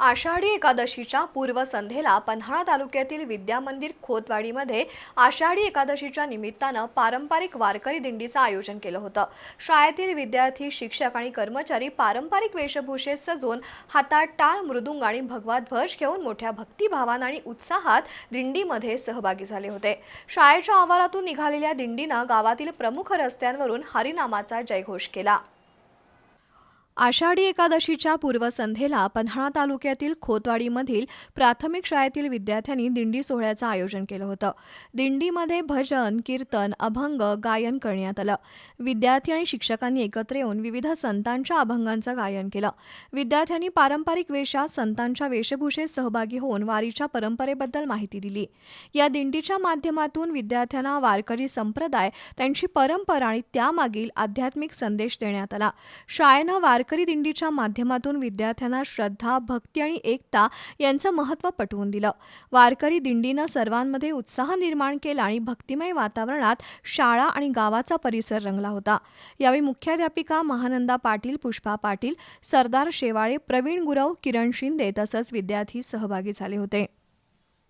आषाढी एकादशीच्या पूर्वसंध्येला पन्हाळा तालुक्यातील विद्या मंदिर खोतवाडीमध्ये आषाढी एकादशीच्या निमित्तानं पारंपरिक वारकरी दिंडीचं आयोजन केलं होतं. शाळेतील विद्यार्थी शिक्षक आणि कर्मचारी पारंपरिक वेशभूषेत सजून हातात टाळ मृदुंग आणि भगवा ध्वज घेऊन मोठ्या भक्तिभावानं आणि उत्साहात दिंडीमध्ये सहभागी झाले होते. शाळेच्या आवारातून निघालेल्या दिंडीनं गावातील प्रमुख रस्त्यांवरून हरिनामाचा जयघोष केला. आषाढी एकादशीच्या पूर्वसंध्येला पन्हाळा तालुक्यातील खोतवाडीमधील प्राथमिक शाळेतील विद्यार्थ्यांनी दिंडी सोहळ्याचं आयोजन केलं होतं. दिंडीमध्ये भजन कीर्तन अभंग गायन करण्यात आलं. विद्यार्थी आणि शिक्षकांनी एकत्र येऊन विविध संतांच्या अभंगांचं गायन केलं. विद्यार्थ्यांनी पारंपरिक वेशात संतांच्या वेशभूषेत सहभागी होऊन वारीच्या परंपरेबद्दल माहिती दिली. या दिंडीच्या माध्यमातून विद्यार्थ्यांना वारकरी संप्रदाय त्यांची परंपरा आणि त्यामागील आध्यात्मिक संदेश देण्यात आला. शाळेनं वारकरी दिंडीच्या माध्यमातून विद्यार्थ्यांना श्रद्धा भक्ती आणि एकता यांचं महत्त्व पटवून दिलं. वारकरी दिंडीनं सर्वांमध्ये उत्साह निर्माण केला आणि भक्तिमय वातावरणात शाळा आणि गावाचा परिसर रंगला होता. यावेळी मुख्याध्यापिका महानंदा पाटील पुष्पा पाटील सरदार शेवाळे प्रवीण गुरव किरण शिंदे तसंच विद्यार्थी सहभागी झाले होते.